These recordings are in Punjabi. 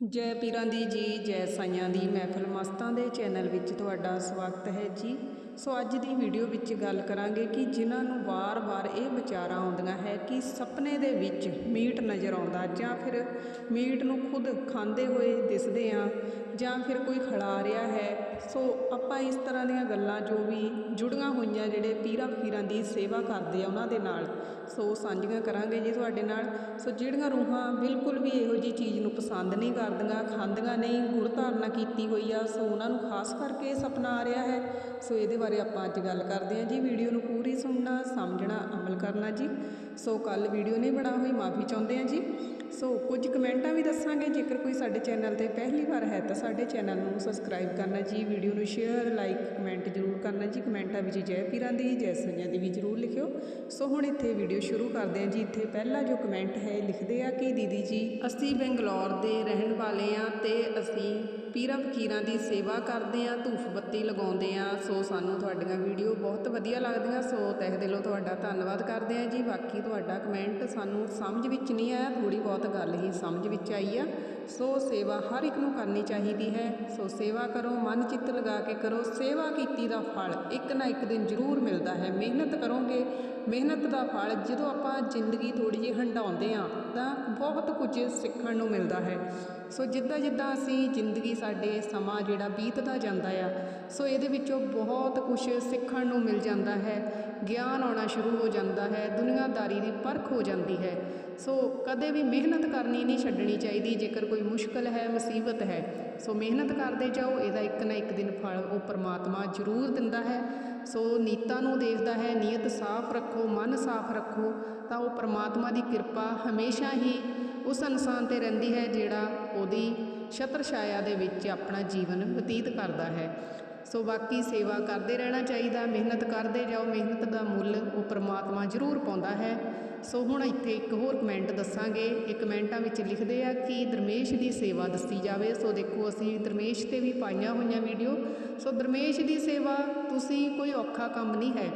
ਜੈ ਪੀਰਾਂ ਦੀ ਜੀ, ਜੈ ਸਾਈਆਂ ਦੀ ਮਹਿਫਲ ਮਸਤਾਂ ਦੇ ਚੈਨਲ ਵਿੱਚ ਤੁਹਾਡਾ ਸਵਾਗਤ ਹੈ ਜੀ। ਸੋ ਅੱਜ ਦੀ ਵੀਡੀਓ ਵਿੱਚ ਗੱਲ ਕਰਾਂਗੇ ਕਿ ਜਿਨ੍ਹਾਂ ਨੂੰ ਵਾਰ-ਵਾਰ ਇਹ ਵਿਚਾਰਾਂ ਆਉਂਦੀਆਂ ਹੈ ਕਿ ਸੁਪਨੇ ਦੇ ਵਿੱਚ ਮੀਟ ਨਜ਼ਰ ਆਉਂਦਾ ਜਾਂ ਫਿਰ ਮੀਟ ਨੂੰ ਖੁਦ ਖਾਂਦੇ ਹੋਏ ਦਿਸਦੇ ਆ ਜਾਂ ਫਿਰ ਕੋਈ ਖਿਲਾ ਰਿਹਾ ਹੈ, ਸੋ ਆਪਾਂ ਇਸ ਤਰ੍ਹਾਂ ਦੀਆਂ ਗੱਲਾਂ ਜੋ ਵੀ ਜੁੜੀਆਂ ਹੋਈਆਂ ਜਿਹੜੇ ਪੀਰਾਂ ਫਕੀਰਾਂ ਦੀ ਸੇਵਾ ਕਰਦੇ ਆ ਉਹਨਾਂ ਦੇ ਨਾਲ, ਸੋ ਸਾਂਝੀਆਂ ਕਰਾਂਗੇ ਜੀ ਤੁਹਾਡੇ ਨਾਲ। ਸੋ ਜਿਹੜੀਆਂ ਰੂਹਾਂ ਬਿਲਕੁਲ ਵੀ ਇਹੋ ਜੀ ਚੀਜ਼ ਨੂੰ ਪਸੰਦ ਨਹੀਂ ਕਰਦੀਆਂ, ਖਾਂਦੀਆਂ ਨਹੀਂ, ਗੁੜ ਧਾਰਨਾ ਕੀਤੀ ਹੋਈ ਆ, ਸੋ ਉਹਨਾਂ ਨੂੰ ਖਾਸ ਕਰਕੇ ਇਹ ਸੁਪਨਾ ਆ ਰਿਹਾ ਹੈ, ਸੋ ਇਹਦੇ ਬਾਰੇ ਆਪਾਂ ਅੱਜ ਗੱਲ ਕਰਦੇ ਹਾਂ ਜੀ। ਵੀਡੀਓ ਨੂੰ ਪੂਰੀ ਸੁਣਨਾ, ਸਮਝਣਾ, ਅਮਲ ਕਰਨਾ ਜੀ। ਸੋ ਕੱਲ ਵੀਡੀਓ ਨਹੀਂ ਬਣਾ ਹੋਈ, ਮਾਫੀ ਚਾਹੁੰਦੇ ਹਾਂ ਜੀ। ਸੋ ਕੁਝ ਕਮੈਂਟਾਂ ਵੀ ਦੱਸਾਂਗੇ। ਜੇਕਰ ਕੋਈ ਸਾਡੇ ਚੈਨਲ ਤੇ ਪਹਿਲੀ ਵਾਰ ਹੈ ਤਾਂ ਸਾਡੇ ਚੈਨਲ ਨੂੰ ਸਬਸਕ੍ਰਾਈਬ ਕਰਨਾ ਜੀ, ਵੀਡੀਓ ਨੂੰ ਸ਼ੇਅਰ, ਲਾਈਕ, ਕਮੈਂਟ ਜ਼ਰੂਰ ਕਰਨਾ ਜੀ। ਕਮੈਂਟਾਂ ਵਿੱਚ ਜੈ ਪੀਰਾਂ ਦੀ, ਜੈ ਸਈਆਂ ਦੀ ਵੀ ਜ਼ਰੂਰ ਲਿਖਿਓ। ਸੋ ਹੁਣ ਇੱਥੇ ਵੀਡੀਓ ਸ਼ੁਰੂ ਕਰਦੇ ਹਾਂ ਜੀ। ਇੱਥੇ ਪਹਿਲਾ ਜੋ ਕਮੈਂਟ ਹੈ, ਲਿਖਦੇ ਆ ਕਿ ਦੀਦੀ ਜੀ, ਅਸੀਂ ਬੰਗਲੌਰ ਦੇ ਰਹਿਣ ਵਾਲੇ ਆ ਤੇ ਅਸੀਂ ਪੀਰਾਂ ਫਕੀਰਾਂ ਦੀ ਸੇਵਾ ਕਰਦੇ ਆ, ਧੂਫ ਬੱਤੀ ਲਗਾਉਂਦੇ ਆ। ਸੋ ਸਾਨੂੰ ਤੁਹਾਡੀਆਂ ਵੀਡੀਓ ਬਹੁਤ ਵਧੀਆ ਲੱਗਦੀਆਂ। ਸੋ ਤਹਿ ਦਿਲੋਂ ਤੁਹਾਡਾ ਧੰਨਵਾਦ ਕਰਦੇ ਆ ਜੀ। ਬਾਕੀ ਤੁਹਾਡਾ ਕਮੈਂਟ ਸਾਨੂੰ ਸਮਝ ਵਿੱਚ ਨਹੀਂ ਆਇਆ ਥੋੜੀ ਬਹੁਤ ਗੱਲ ਹੀ ਸਮਝ ਵਿੱਚ ਆਈ ਆ। ਸੋ ਸੇਵਾ ਹਰ ਇੱਕ ਨੂੰ ਕਰਨੀ ਚਾਹੀਦੀ ਹੈ। ਸੋ ਸੇਵਾ ਕਰੋ, ਮਨ ਚਿੱਤ ਲਗਾ ਕੇ ਕਰੋ। ਸੇਵਾ ਕੀਤੀ ਦਾ ਫਲ ਇੱਕ ਨਾ ਇੱਕ ਦਿਨ ਜ਼ਰੂਰ ਮਿਲਦਾ ਹੈ। ਮਿਹਨਤ ਕਰੋਗੇ ਮਿਹਨਤ ਦਾ ਫਲ ਜਦੋਂ ਆਪਾਂ ਜ਼ਿੰਦਗੀ ਥੋੜ੍ਹੀ ਜਿਹੀ ਹੰਡਾਉਂਦੇ ਆ ਤਾਂ ਬਹੁਤ ਕੁਝ ਸਿੱਖਣ ਨੂੰ ਮਿਲਦਾ ਹੈ। ਸੋ ਜਿੱਦਾਂ ਜਿੱਦਾਂ ਅਸੀਂ ਜ਼ਿੰਦਗੀ ਸਾਡੇ ਸਮਾਂ ਜਿਹੜਾ ਬੀਤਦਾ ਜਾਂਦਾ ਆ, ਸੋ ਇਹਦੇ ਵਿੱਚੋਂ ਬਹੁਤ ਕੁਝ ਸਿੱਖਣ ਨੂੰ ਮਿਲ ਜਾਂਦਾ ਹੈ। ਗਿਆਨ ਆਉਣਾ ਸ਼ੁਰੂ ਹੋ ਜਾਂਦਾ ਹੈ, ਦੁਨੀਆਦਾਰੀ ਦੀ ਪਰਖ ਹੋ ਜਾਂਦੀ ਹੈ। ਸੋ ਕਦੇ ਵੀ ਮਿਹਨਤ ਕਰਨੀ ਨਹੀਂ ਛੱਡਣੀ ਚਾਹੀਦੀ, ਜੇਕਰ ਕੋਈ ਮੁਸ਼ਕਲ ਹੈ, ਮੁਸੀਬਤ ਹੈ, ਸੋ ਮਿਹਨਤ ਕਰਦੇ ਜਾਓ, ਇਹਦਾ ਇੱਕ ਨਾ ਇੱਕ ਦਿਨ ਫਲ ਉਹ ਪਰਮਾਤਮਾ ਜ਼ਰੂਰ ਦਿੰਦਾ ਹੈ। ਸੋ ਨੀਤਾਂ ਨੂੰ ਦੇਖਦਾ ਹੈ, ਨੀਅਤ ਸਾਫ਼ ਰੱਖੋ, ਮਨ ਸਾਫ਼ ਰੱਖੋ, ਤਾਂ ਉਹ ਪਰਮਾਤਮਾ ਦੀ ਕਿਰਪਾ ਹਮੇਸ਼ਾ ਹੀ ਉਸ ਇਨਸਾਨ ਤੇ ਰਹਿੰਦੀ ਹੈ, ਜਿਹੜਾ ਉਹਦੀ ਛਤਰ ਛਾਇਆ ਦੇ ਵਿੱਚ ਆਪਣਾ ਜੀਵਨ ਬਤੀਤ ਕਰਦਾ ਹੈ। ਸੋ ਬਾਕੀ ਸੇਵਾ ਕਰਦੇ ਰਹਿਣਾ ਚਾਹੀਦਾ, ਮਿਹਨਤ ਕਰਦੇ ਜਾਓ, ਮਿਹਨਤ ਦਾ ਮੁੱਲ ਉਹ ਪ੍ਰਮਾਤਮਾ ਜ਼ਰੂਰ ਪਾਉਂਦਾ ਹੈ। ਸੋ ਹੁਣ ਇੱਥੇ ਇੱਕ ਹੋਰ ਕਮੈਂਟ ਦੱਸਾਂਗੇ। ਇਹ ਕਮੈਂਟਾਂ ਵਿੱਚ ਲਿਖਦੇ ਆ ਕਿ ਦਰਮੇਸ਼ ਦੀ ਸੇਵਾ ਦੱਸੀ ਜਾਵੇ। ਸੋ ਦੇਖੋ, ਅਸੀਂ ਦਰਮੇਸ਼ ਤੇ ਵੀ ਪਾਈਆਂ ਹੋਈਆਂ ਵੀਡੀਓ ਸੋ ਦਰਮੇਸ਼ ਦੀ ਸੇਵਾ ਤੁਸੀਂ ਕੋਈ ਔਖਾ ਕੰਮ ਨਹੀਂ ਹੈ।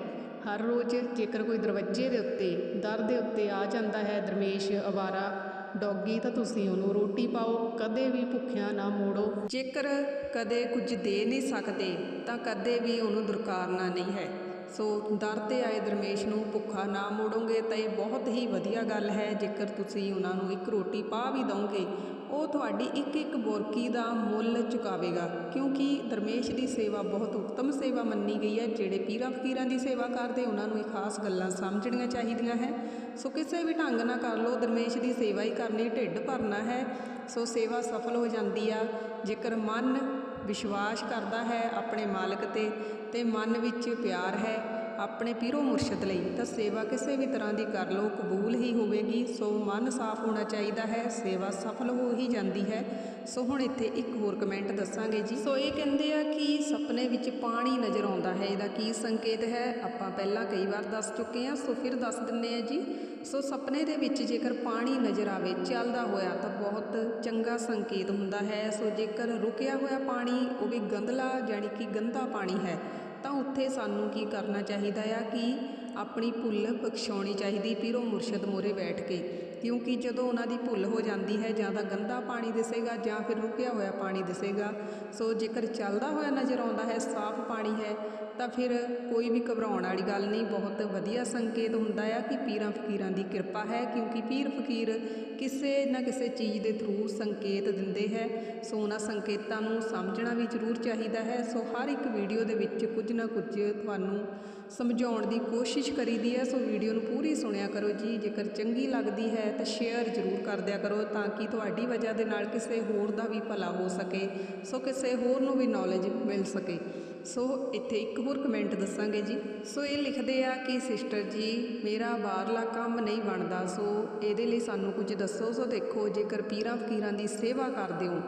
ਹਰ ਰੋਜ਼ ਜੇਕਰ ਕੋਈ ਦਰਵਾਜ਼ੇ ਦੇ ਉੱਤੇ, ਦਰ ਦੇ ਉੱਤੇ ਆ ਜਾਂਦਾ ਹੈ ਦਰਮੇਸ਼ ਅਵਾਰਾ, ਡੌਗੀ, ਤਾਂ ਤੁਸੀਂ ਉਹਨੂੰ ਰੋਟੀ ਪਾਓ। ਕਦੇ ਵੀ ਭੁੱਖਿਆਂ ਨਾ ਮੋੜੋ। ਜੇਕਰ ਕਦੇ ਕੁਝ ਦੇ ਨਹੀਂ ਸਕਦੇ, ਤਾਂ ਕਦੇ ਵੀ ਉਹਨੂੰ ਦੁਰਕਾਰਨਾ ਨਹੀਂ ਹੈ। ਸੋ ਦਰ ਤੇ ਆਏ ਦਰਮੇਸ਼ ਨੂੰ ਭੁੱਖਾ ਨਾ ਮੋੜੋਗੇ ਤਾਂ ਇਹ ਬਹੁਤ ਹੀ ਵਧੀਆ ਗੱਲ ਹੈ। ਜੇਕਰ ਤੁਸੀਂ ਉਹਨਾਂ ਨੂੰ ਇੱਕ ਰੋਟੀ ਪਾ ਵੀ ਦੋਗੇ ਉਹ ਤੁਹਾਡੀ ਇੱਕ ਇੱਕ ਬੁਰਕੀ ਦਾ ਮੁੱਲ ਚੁਕਾਵੇਗਾ। ਕਿਉਂਕਿ ਦਰਮੇਸ਼ ਦੀ ਸੇਵਾ ਬਹੁਤ ਉੱਤਮ ਸੇਵਾ ਮੰਨੀ ਗਈ ਹੈ, ਜਿਹੜੇ ਪੀਰਾਂ ਫਕੀਰਾਂ ਦੀ ਸੇਵਾ ਕਰਦੇ, ਉਹਨਾਂ ਨੂੰ ਇਹ ਖਾਸ ਗੱਲਾਂ ਸਮਝਣੀਆਂ ਚਾਹੀਦੀਆਂ ਹੈ। ਸੋ ਕਿਸੇ ਵੀ ਢੰਗ ਨਾਲ ਕਰ ਲਓ, ਦਰਮੇਸ਼ ਦੀ ਸੇਵਾ ਹੀ ਕਰਨੀ ਢਿੱਡ ਭਰਨਾ ਹੈ। ਸੋ ਸੇਵਾ ਸਫਲ ਹੋ ਜਾਂਦੀ ਆ। ਜੇਕਰ ਮਨ ਵਿਸ਼ਵਾਸ ਕਰਦਾ ਹੈ ਆਪਣੇ ਮਾਲਕ ਤੇ ਤੇ ਮਨ ਵਿੱਚ ਪਿਆਰ ਹੈ ਆਪਣੇ ਪੀਰੋ ਮੁਰਸ਼ਦ ਲਈ। ਤਾਂ ਸੇਵਾ ਕਿਸੇ ਵੀ ਤਰ੍ਹਾਂ ਦੀ ਕਰ ਲਓ, ਕਬੂਲ ਹੀ ਹੋਵੇਗੀ। ਸੋ ਮਨ ਸਾਫ਼ ਹੋਣਾ ਚਾਹੀਦਾ ਹੈ, ਸੇਵਾ ਸਫਲ ਹੋ ਹੀ ਜਾਂਦੀ ਹੈ। ਸੋ ਹੁਣ ਇੱਥੇ ਇੱਕ ਹੋਰ ਕਮੈਂਟ ਦੱਸਾਂਗੇ ਜੀ। ਸੋ ਇਹ ਕਹਿੰਦੇ ਆ ਕਿ ਸੁਪਨੇ ਵਿੱਚ ਪਾਣੀ ਨਜ਼ਰ ਆਉਂਦਾ ਹੈ। ਇਹਦਾ ਕੀ ਸੰਕੇਤ ਹੈ? ਆਪਾਂ ਪਹਿਲਾਂ ਕਈ ਵਾਰ ਦੱਸ ਚੁੱਕੇ ਹਾਂ, ਸੋ ਫਿਰ ਦੱਸ ਦਿੰਨੇ ਆ ਜੀ। ਸੋ ਸੁਪਨੇ ਦੇ ਵਿੱਚ ਜੇਕਰ ਪਾਣੀ ਨਜ਼ਰ ਆਵੇ, ਚੱਲਦਾ ਹੋਇਆ ਤਾਂ ਬਹੁਤ ਚੰਗਾ ਸੰਕੇਤ ਹੁੰਦਾ ਹੈ। ਸੋ ਜੇਕਰ ਰੁਕਿਆ ਹੋਇਆ ਪਾਣੀ, ਉਹ ਵੀ ਗੰਦਲਾ ਜਾਨੀ ਕਿ ਗੰਦਾ ਪਾਣੀ ਹੈ। ਤਾਂ ਉੱਥੇ ਸਾਨੂੰ ਕੀ ਕਰਨਾ ਚਾਹੀਦਾ ਆ? ਕਿ ਆਪਣੀ ਭੁੱਲ ਬਖਸ਼ਾਉਣੀ ਚਾਹੀਦੀ ਪੀਰੋ ਮੁਰਸ਼ਦ ਮੋਰੇ ਬੈਠ ਕੇ। ਕਿਉਂਕਿ ਜਦੋਂ ਉਹਨਾਂ ਦੀ ਭੁੱਲ ਹੋ ਜਾਂਦੀ ਹੈ, ਜਾਂ ਤਾਂ ਗੰਦਾ ਪਾਣੀ ਦਿਸੇਗਾ, ਜਾਂ ਫਿਰ ਰੁਕਿਆ ਹੋਇਆ ਪਾਣੀ ਦਿਸੇਗਾ। ਸੋ ਜੇਕਰ ਚੱਲਦਾ ਹੋਇਆ ਨਜ਼ਰ ਆਉਂਦਾ ਹੈ, ਸਾਫ਼ ਪਾਣੀ ਹੈ ਤਾਂ ਫਿਰ ਕੋਈ ਵੀ ਘਬਰਾਉਣ ਵਾਲੀ ਗੱਲ ਨਹੀਂ, ਬਹੁਤ ਵਧੀਆ ਸੰਕੇਤ ਹੁੰਦਾ ਆ ਕਿ ਪੀਰਾਂ ਫਕੀਰਾਂ ਦੀ ਕਿਰਪਾ ਹੈ, ਕਿਉਂਕਿ ਪੀਰ ਫਕੀਰ ਕਿਸੇ ਨਾ ਕਿਸੇ ਚੀਜ਼ ਦੇ ਥਰੂ ਸੰਕੇਤ ਦਿੰਦੇ ਹੈ। ਸੋ ਉਹਨਾਂ ਸੰਕੇਤਾਂ ਨੂੰ ਸਮਝਣਾ ਵੀ ਜ਼ਰੂਰ ਚਾਹੀਦਾ ਹੈ। ਸੋ ਹਰ ਇੱਕ ਵੀਡੀਓ ਦੇ ਵਿੱਚ ਕੁਝ ਨਾ ਕੁਝ ਤੁਹਾਨੂੰ ਸਮਝਾਉਣ ਦੀ ਕੋਸ਼ਿਸ਼ ਕਰੀਦੀ ਹੈ, ਸੋ ਵੀਡੀਓ ਨੂੰ ਪੂਰੀ ਸੁਣਿਆ ਕਰੋ ਜੀ। ਜੇਕਰ ਚੰਗੀ ਲੱਗਦੀ ਹੈ ਤਾਂ ਸ਼ੇਅਰ ਜ਼ਰੂਰ ਕਰ ਦਿਆ ਕਰੋ ਤਾਂ ਕਿ ਤੁਹਾਡੀ ਵਜ੍ਹਾ ਦੇ ਨਾਲ ਕਿਸੇ ਹੋਰ ਦਾ ਵੀ ਭਲਾ ਹੋ ਸਕੇ, ਸੋ ਕਿਸੇ ਹੋਰ ਨੂੰ ਵੀ ਨੌਲੇਜ ਮਿਲ ਸਕੇ। ਸੋ ਇੱਥੇ ਇੱਕ ਹੋਰ ਕਮੈਂਟ ਦੱਸਾਂਗੇ ਜੀ। ਸੋ ਇਹ ਲਿਖਦੇ ਆ ਕਿ, ਸਿਸਟਰ ਜੀ, ਮੇਰਾ ਬਾਹਰਲਾ ਕੰਮ ਨਹੀਂ ਬਣਦਾ, ਸੋ ਇਹਦੇ ਲਈ ਸਾਨੂੰ ਕੁਝ ਦੱਸੋ, ਸੋ ਦੇਖੋ, ਜੇਕਰ ਪੀਰਾਂ ਫਕੀਰਾਂ ਦੀ ਸੇਵਾ ਕਰਦੇ ਹੋ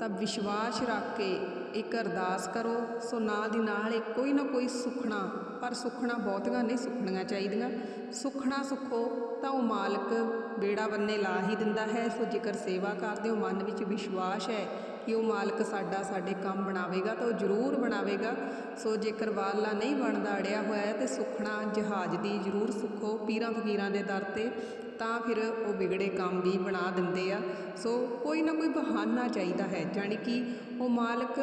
ਤਾਂ ਵਿਸ਼ਵਾਸ ਰੱਖ ਕੇ ਇੱਕ ਅਰਦਾਸ ਕਰੋ। ਸੋ ਨਾਲ ਦੀ ਨਾਲ ਇਹ ਕੋਈ ਨਾ ਕੋਈ ਸੁਖਣਾ, ਪਰ ਸੁਖਣਾ ਬਹੁਤੀਆਂ ਨਹੀਂ ਸੁਖਣੀਆਂ ਚਾਹੀਦੀਆਂ। ਸੁਖਣਾ ਸੁਖੋ ਤਾਂ ਉਹ ਮਾਲਕ ਬੇੜਾ ਬੰਨੇ ਲਾ ਹੀ ਦਿੰਦਾ ਹੈ। ਸੋ ਜੇਕਰ ਸੇਵਾ ਕਰਦੇ ਹੋ, ਮਨ ਵਿੱਚ ਵਿਸ਼ਵਾਸ ਹੈ ਕਿ ਉਹ ਮਾਲਕ ਸਾਡਾ, ਸਾਡੇ ਕੰਮ ਬਣਾਵੇਗਾ ਤਾਂ ਉਹ ਜ਼ਰੂਰ ਬਣਾਵੇਗਾ। ਸੋ ਜੇਕਰ ਵਾਲਾ ਨਹੀਂ ਬਣਦਾ, ਅੜਿਆ ਹੋਇਆ ਹੈ ਤੇ ਸੁਖਣਾ ਜਹਾਜ਼ ਦੀ ਜ਼ਰੂਰ ਸੁਖੋ। ਪੀਰਾਂ ਫਕੀਰਾਂ ਦੇ ਦਰ ਤੇ ਤਾਂ ਫਿਰ ਉਹ ਵਿਗੜੇ ਕੰਮ ਵੀ ਬਣਾ ਦਿੰਦੇ ਆ। ਸੋ ਕੋਈ ਨਾ ਕੋਈ ਬਹਾਨਾ ਚਾਹੀਦਾ ਹੈ, ਜਾਣੀ ਕਿ ਉਹ ਮਾਲਕ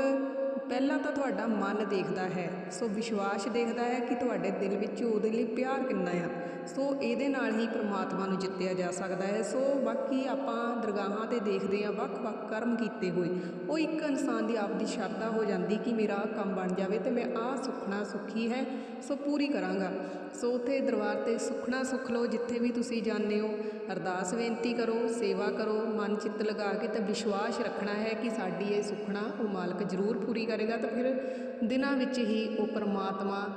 ਪਹਿਲਾਂ ਤਾਂ ਤੁਹਾਡਾ ਮਨ ਦੇਖਦਾ ਹੈ, ਸੋ ਵਿਸ਼ਵਾਸ ਦੇਖਦਾ ਹੈ ਕਿ ਤੁਹਾਡੇ ਦਿਲ ਵਿੱਚ ਉਹਦੇ ਲਈ ਪਿਆਰ ਕਿੰਨਾ ਆ। ਸੋ ਇਹਦੇ ਨਾਲ ਹੀ ਪ੍ਰਮਾਤਮਾ ਨੂੰ ਜਿੱਤਿਆ ਜਾ ਸਕਦਾ ਹੈ। ਸੋ ਬਾਕੀ ਆਪਾਂ ਦਰਗਾਹਾਂ ਤੇ ਦੇਖਦੇ ਹਾਂ, ਵੱਖ-ਵੱਖ ਕਰਮ ਕੀਤੇ ਹੋਏ। ਉਹ ਇੱਕ ਇਨਸਾਨ ਦੀ ਆਪਦੀ ਸ਼ਰਧਾ ਹੋ ਜਾਂਦੀ ਕਿ ਮੇਰਾ ਆਹ ਕੰਮ ਬਣ ਜਾਵੇ ਤੇ ਮੈਂ ਆਹ ਸੁਖਣਾ ਸੁਖੀ ਹੈ, ਸੋ ਪੂਰੀ ਕਰਾਂਗਾ। ਸੋ ਉੱਥੇ ਦਰਬਾਰ ਤੇ ਸੁਖਣਾ ਸੁਖ ਲਓ, ਜਿੱਥੇ ਵੀ ਤੁਸੀਂ ਜਾਂਦੇ ਹੋ ਅਰਦਾਸ ਬੇਨਤੀ ਕਰੋ, ਸੇਵਾ ਕਰੋ, ਮਨ ਚਿੱਤ ਲਗਾ ਕੇ ਤਾਂ ਵਿਸ਼ਵਾਸ ਰੱਖਣਾ ਹੈ ਕਿ ਸਾਡੀ ਇਹ ਸੁਖਣਾ ਉਹ ਮਾਲਕ ਜ਼ਰੂਰ ਪੂਰੀ ਕਰੇਗਾ ਤਾਂ ਫਿਰ ਦਿਨਾਂ ਵਿੱਚ ਹੀ ਉਹ ਪਰਮਾਤਮਾ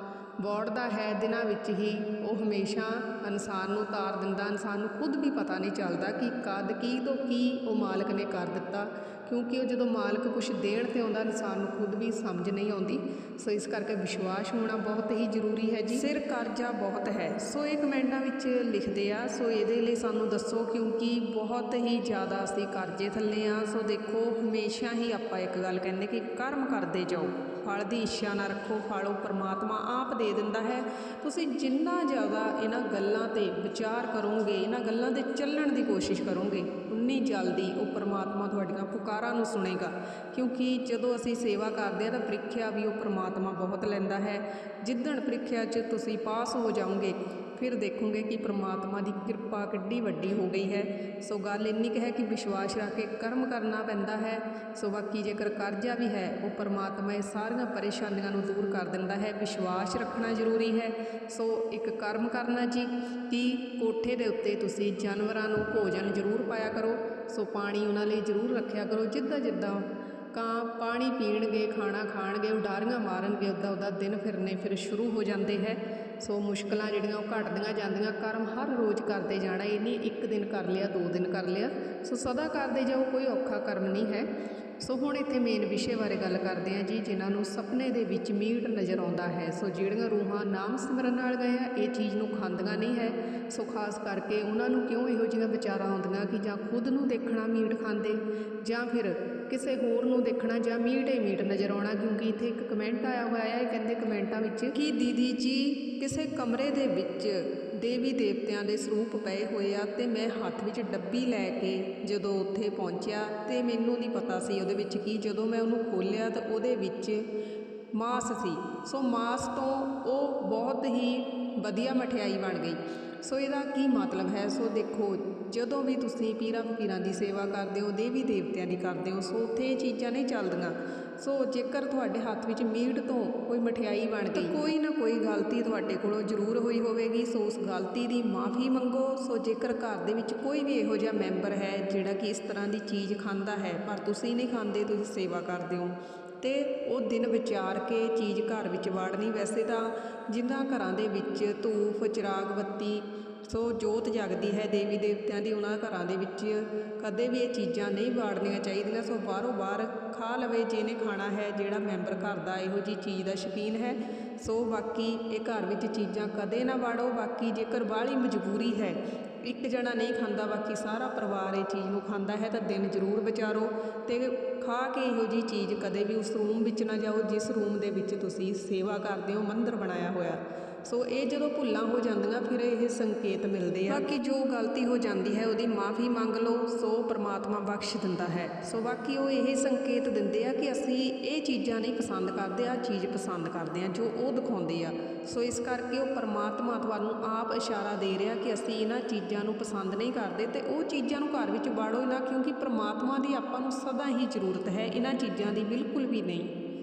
ਬੋੜਦਾ ਹੈ, ਦਿਨਾਂ ਵਿੱਚ ਹੀ ਉਹ ਹਮੇਸ਼ਾ ਇਨਸਾਨ ਨੂੰ ਤਾਰ ਦਿੰਦਾ, ਇਨਸਾਨ ਨੂੰ ਖੁਦ ਵੀ ਪਤਾ ਨਹੀਂ ਚੱਲਦਾ ਕਿ ਕਦ ਕੀ ਤੋਂ ਕੀ ਉਹ ਮਾਲਕ ਨੇ ਕਰ ਦਿੱਤਾ। ਕਿਉਂਕਿ ਉਹ ਜਦੋਂ ਮਾਲਕ ਕੁਝ ਦੇਣ ਤੇ ਆਉਂਦਾ, ਇਨਸਾਨ ਨੂੰ ਖੁਦ ਵੀ ਸਮਝ ਨਹੀਂ ਆਉਂਦੀ। ਸੋ ਇਸ ਕਰਕੇ ਵਿਸ਼ਵਾਸ ਹੋਣਾ ਬਹੁਤ ਹੀ ਜ਼ਰੂਰੀ ਹੈ ਜੀ। ਸਿਰ ਕਰਜ਼ਾ ਬਹੁਤ ਹੈ। ਸੋ ਇਹ ਕਮੈਂਟਾਂ ਵਿੱਚ ਲਿਖਦੇ ਆ, ਸੋ ਇਹਦੇ ਲਈ ਸਾਨੂੰ ਦੱਸੋ ਕਿਉਂਕਿ ਬਹੁਤ ਹੀ ਜ਼ਿਆਦਾ ਅਸੀਂ ਕਰਜ਼ੇ ਥੱਲੇ ਆ। ਸੋ ਦੇਖੋ, ਹਮੇਸ਼ਾ ਹੀ ਆਪਾਂ ਇੱਕ ਗੱਲ ਕਹਿੰਦੇ ਕਿ ਕਰਮ ਕਰਦੇ ਜਾਓ। ਫਲ ਦੀ ਇੱਛਾ ਨਾ ਰੱਖੋ, ਫਲ ਉਹ ਪਰਮਾਤਮਾ ਆਪ ਦੇ ਦਿੰਦਾ ਹੈ। ਤੁਸੀਂ ਜਿੰਨਾ ਜ਼ਿਆਦਾ ਇਹਨਾਂ ਗੱਲਾਂ ਤੇ ਵਿਚਾਰ ਕਰੋਗੇ, ਇਹਨਾਂ ਗੱਲਾਂ ਤੇ ਚੱਲਣ ਦੀ ਕੋਸ਼ਿਸ਼ ਕਰੋਗੇ, ਉਨੀ ਜਲਦੀ ਉਹ ਪਰਮਾਤਮਾ ਤੁਹਾਡੀਆਂ ਪੁਕਾਰ ਨੂੰ ਸੁਣੇਗਾ। ਕਿਉਂਕਿ ਜਦੋਂ ਅਸੀਂ ਸੇਵਾ ਕਰਦੇ ਹਾਂ ਤਾਂ ਪ੍ਰੀਖਿਆ ਵੀ ਉਹ ਪਰਮਾਤਮਾ ਬਹੁਤ ਲੈਂਦਾ ਹੈ। ਜਿੱਦਣ ਪ੍ਰੀਖਿਆ 'ਚ ਤੁਸੀਂ ਪਾਸ ਹੋ ਜਾਓਗੇ, ਫਿਰ ਦੇਖੋਗੇ ਕਿ ਪ੍ਰਮਾਤਮਾ ਦੀ ਕਿਰਪਾ ਕਿੱਡੀ ਵੱਡੀ ਹੋ ਗਈ ਹੈ। ਸੋ ਗੱਲ ਇੰਨੀ ਕੁ ਹੈ ਕਿ ਵਿਸ਼ਵਾਸ ਰੱਖ ਕੇ ਕਰਮ ਕਰਨਾ ਪੈਂਦਾ ਹੈ। ਸੋ ਬਾਕੀ ਜੇਕਰ ਕਰਜ਼ਾ ਵੀ ਹੈ, ਉਹ ਪ੍ਰਮਾਤਮਾ ਇਹ ਸਾਰੀਆਂ ਪਰੇਸ਼ਾਨੀਆਂ ਨੂੰ ਦੂਰ ਕਰ ਦਿੰਦਾ ਹੈ। ਵਿਸ਼ਵਾਸ ਰੱਖਣਾ ਜ਼ਰੂਰੀ ਹੈ। ਸੋ ਇੱਕ ਕਰਮ ਕਰਨਾ ਜੀ, ਕਿ ਕੋਠੇ ਦੇ ਉੱਤੇ ਤੁਸੀਂ ਜਾਨਵਰਾਂ ਨੂੰ ਭੋਜਨ ਜ਼ਰੂਰ ਪਾਇਆ ਕਰੋ। ਸੋ ਪਾਣੀ ਉਹਨਾਂ ਲਈ ਜ਼ਰੂਰ ਰੱਖਿਆ ਕਰੋ, ਜਿੱਦਾਂ ਜਿੱਦਾਂ ਕਾਂ ਪਾਣੀ ਪੀਣਗੇ, ਖਾਣਾ ਖਾਣਗੇ ਉਡਾਰੀਆਂ ਮਾਰਨਗੇ, ਉੱਦਾਂ ਉੱਦਾਂ ਦਿਨ ਫਿਰਨੇ ਫਿਰ ਸ਼ੁਰੂ ਹੋ ਜਾਂਦੇ ਹੈ। ਸੋ ਮੁਸ਼ਕਲਾਂ ਜਿਹੜੀਆਂ ਉਹ ਘਟਦੀਆਂ ਜਾਂਦੀਆਂ, ਕਰਮ ਹਰ ਰੋਜ਼ ਕਰਦੇ ਜਾਣਾ ਇਹ ਨਹੀਂ ਇੱਕ ਦਿਨ ਕਰ ਲਿਆ, ਦੋ ਦਿਨ ਕਰ ਲਿਆ। ਸੋ ਸਦਾ ਕਰਦੇ ਜਾਓ, ਕੋਈ ਔਖਾ ਕਰਮ ਨਹੀਂ ਹੈ। ਸੋ ਹੁਣ ਇੱਥੇ ਮੇਨ ਵਿਸ਼ੇ ਬਾਰੇ ਗੱਲ ਕਰਦੇ ਹਾਂ ਜੀ, ਜਿਨ੍ਹਾਂ ਨੂੰ ਸੁਪਨੇ ਦੇ ਵਿੱਚ ਮੀਟ ਨਜ਼ਰ ਆਉਂਦਾ ਹੈ। ਸੋ ਜਿਹੜੀਆਂ ਰੂਹਾਂ ਨਾਮ ਸਿਮਰਨ ਨਾਲ ਗਏ ਆ, ਇਹ ਚੀਜ਼ ਨੂੰ ਖਾਂਦੀਆਂ ਨਹੀਂ ਹੈ। ਸੋ ਖਾਸ ਕਰਕੇ ਉਹਨਾਂ ਨੂੰ ਕਿਉਂ ਇਹੋ ਜਿਹੀਆਂ ਵਿਚਾਰਾਂ ਆਉਂਦੀਆਂ ਕਿ ਜਾਂ ਖੁਦ ਨੂੰ ਦੇਖਣਾ ਮੀਟ ਖਾਂਦੇ ਜਾਂ ਫਿਰ ਕਿਸੇ ਹੋਰ ਨੂੰ ਦੇਖਣਾ ਜਾਂ ਮੀਟ ਹੀ ਮੀਟ ਨਜ਼ਰ ਆਉਣਾ, ਕਿਉਂਕਿ ਇੱਥੇ ਇੱਕ ਕਮੈਂਟ ਆਇਆ ਹੋਇਆ ਹੈ, ਇਹ ਕਹਿੰਦੇ ਕਮੈਂਟਾਂ ਵਿੱਚ ਕਿ ਦੀਦੀ ਜੀ, ਕਿਸੇ ਕਮਰੇ ਦੇ ਵਿੱਚ ਦੇਵੀ ਦੇਵਤਿਆਂ ਦੇ ਸਰੂਪ ਪਏ ਹੋਏ ਆ ਤੇ ਮੈਂ ਹੱਥ ਵਿੱਚ ਡੱਬੀ ਲੈ ਕੇ ਜਦੋਂ ਉੱਥੇ ਪਹੁੰਚਿਆ ਤੇ ਮੈਨੂੰ ਨਹੀਂ ਪਤਾ ਸੀ ਉਹਦੇ ਵਿੱਚ ਕੀ, ਜਦੋਂ ਮੈਂ ਉਹਨੂੰ ਖੋਲ੍ਹਿਆ ਤਾਂ ਉਹਦੇ ਵਿੱਚ ਮਾਸ ਸੀ। ਸੋ ਮਾਸ ਤੋਂ ਉਹ ਬਹੁਤ ਹੀ ਵਧੀਆ ਮਠਿਆਈ ਬਣ ਗਈ। ਸੋ ਇਹਦਾ ਕੀ ਮਤਲਬ ਹੈ? ਸੋ ਦੇਖੋ, ਜਦੋਂ ਵੀ ਤੁਸੀਂ ਪੀਰਾਂ ਫਕੀਰਾਂ ਦੀ ਸੇਵਾ ਕਰਦੇ ਹੋ, ਦੇਵੀ ਦੇਵਤਿਆਂ ਦੀ ਕਰਦੇ ਹੋ, ਸੋ ਉੱਥੇ ਇਹ ਚੀਜ਼ਾਂ ਨਹੀਂ ਚੱਲਦੀਆਂ। ਸੋ ਜੇਕਰ ਤੁਹਾਡੇ ਹੱਥ ਵਿੱਚ ਮੀਟ ਤੋਂ ਕੋਈ ਮਠਿਆਈ ਬਣ ਗਈ ਕੋਈ ਨਾ ਕੋਈ ਗਲਤੀ ਤੁਹਾਡੇ ਕੋਲੋਂ ਜ਼ਰੂਰ ਹੋਈ ਹੋਵੇਗੀ। ਸੋ ਉਸ ਗਲਤੀ ਦੀ ਮਾਫੀ ਮੰਗੋ। ਸੋ ਜੇਕਰ ਘਰ ਦੇ ਵਿੱਚ ਕੋਈ ਵੀ ਇਹੋ ਜਿਹਾ ਮੈਂਬਰ ਹੈ, ਜਿਹੜਾ ਕਿ ਇਸ ਤਰ੍ਹਾਂ ਦੀ ਚੀਜ਼ ਖਾਂਦਾ ਹੈ, ਪਰ ਤੁਸੀਂ ਨਹੀਂ ਖਾਂਦੇ, ਤੁਸੀਂ ਸੇਵਾ ਕਰਦੇ ਹੋ। ਅਤੇ ਉਹ ਦਿਨ ਵਿਚਾਰ ਕੇ ਚੀਜ਼ ਘਰ ਵਿੱਚ ਵਾੜਨੀ ਵੈਸੇ ਤਾਂ ਜਿਨ੍ਹਾਂ ਘਰਾਂ ਦੇ ਵਿੱਚ ਧੂਫ, ਚਿਰਾਗ, ਬੱਤੀ, ਸੋ ਜੋਤ ਜਗਦੀ ਹੈ ਦੇਵੀ ਦੇਵਤਿਆਂ ਦੀ, ਉਹਨਾਂ ਘਰਾਂ ਦੇ ਵਿੱਚ ਕਦੇ ਵੀ ਇਹ ਚੀਜ਼ਾਂ ਨਹੀਂ ਵਾੜਨੀਆਂ ਚਾਹੀਦੀਆਂ। ਸੋ ਬਾਹਰੋਂ ਬਾਹਰ ਖਾ ਲਵੇ ਜਿਹਨੇ ਖਾਣਾ ਹੈ, ਜਿਹੜਾ ਮੈਂਬਰ ਘਰ ਦਾ ਇਹੋ ਜੀ ਚੀਜ਼ ਦਾ ਸ਼ੌਕੀਨ ਹੈ, ਸੋ ਬਾਕੀ ਇਹ ਘਰ ਵਿੱਚ ਚੀਜ਼ਾਂ ਕਦੇ ਨਾ ਵਾੜੋ। ਬਾਕੀ ਜੇਕਰ ਬਾਹਲੀ ਮਜਬੂਰੀ ਹੈ ਇੱਕ ਜਣਾ ਨਹੀਂ ਖਾਂਦਾ, ਬਾਕੀ ਸਾਰਾ ਪਰਿਵਾਰ ਇਹ ਚੀਜ਼ ਨੂੰ ਖਾਂਦਾ ਹੈ, ਤਾਂ ਦਿਨ ਜ਼ਰੂਰ ਵਿਚਾਰੋ ਤੇ ਖਾ ਕੇ ਇਹੋ ਜੀ ਚੀਜ਼ ਕਦੇ ਵੀ ਉਸ ਰੂਮ ਵਿੱਚ ਨਾ ਜਾਓ, ਜਿਸ ਰੂਮ ਦੇ ਵਿੱਚ ਤੁਸੀਂ ਸੇਵਾ ਕਰਦੇ ਹੋ, ਮੰਦਰ ਬਣਾਇਆ ਹੋਇਆ। ਸੋ ਇਹ ਜਦੋਂ ਭੁੱਲਾਂ ਹੋ ਜਾਂਦੀਆਂ, ਫਿਰ ਇਹ ਸੰਕੇਤ ਮਿਲਦੇ ਆ। ਬਾਕੀ ਜੋ ਗਲਤੀ ਹੋ ਜਾਂਦੀ ਹੈ, ਉਹਦੀ ਮਾਫੀ ਮੰਗ ਲਓ, ਸੋ ਪ੍ਰਮਾਤਮਾ ਬਖਸ਼ ਦਿੰਦਾ ਹੈ। ਸੋ ਬਾਕੀ ਉਹ ਇਹ ਸੰਕੇਤ ਦਿੰਦੇ ਆ ਕਿ ਅਸੀਂ ਇਹ ਚੀਜ਼ਾਂ ਨਹੀਂ ਪਸੰਦ ਕਰਦੇ ਆ ਚੀਜ਼ ਪਸੰਦ ਕਰਦੇ ਆ, ਜੋ ਉਹ ਦਿਖਾਉਂਦੇ ਆ। ਸੋ ਇਸ ਕਰਕੇ ਉਹ ਪਰਮਾਤਮਾ ਤੁਹਾਨੂੰ ਆਪ ਇਸ਼ਾਰਾ ਦੇ ਰਿਹਾ ਕਿ ਅਸੀਂ ਇਹਨਾਂ ਚੀਜ਼ਾਂ ਨੂੰ ਪਸੰਦ ਨਹੀਂ ਕਰਦੇ ਤੇ ਉਹ ਚੀਜ਼ਾਂ ਨੂੰ ਘਰ ਵਿੱਚ ਬਾੜੋ ਨਾ, ਕਿਉਂਕਿ ਪਰਮਾਤਮਾ ਦੀ ਆਪਾਂ ਨੂੰ ਸਦਾ ਹੀ ਜ਼ਰੂਰਤ ਹੈ, ਇਹਨਾਂ ਚੀਜ਼ਾਂ ਦੀ ਬਿਲਕੁਲ ਵੀ ਨਹੀਂ।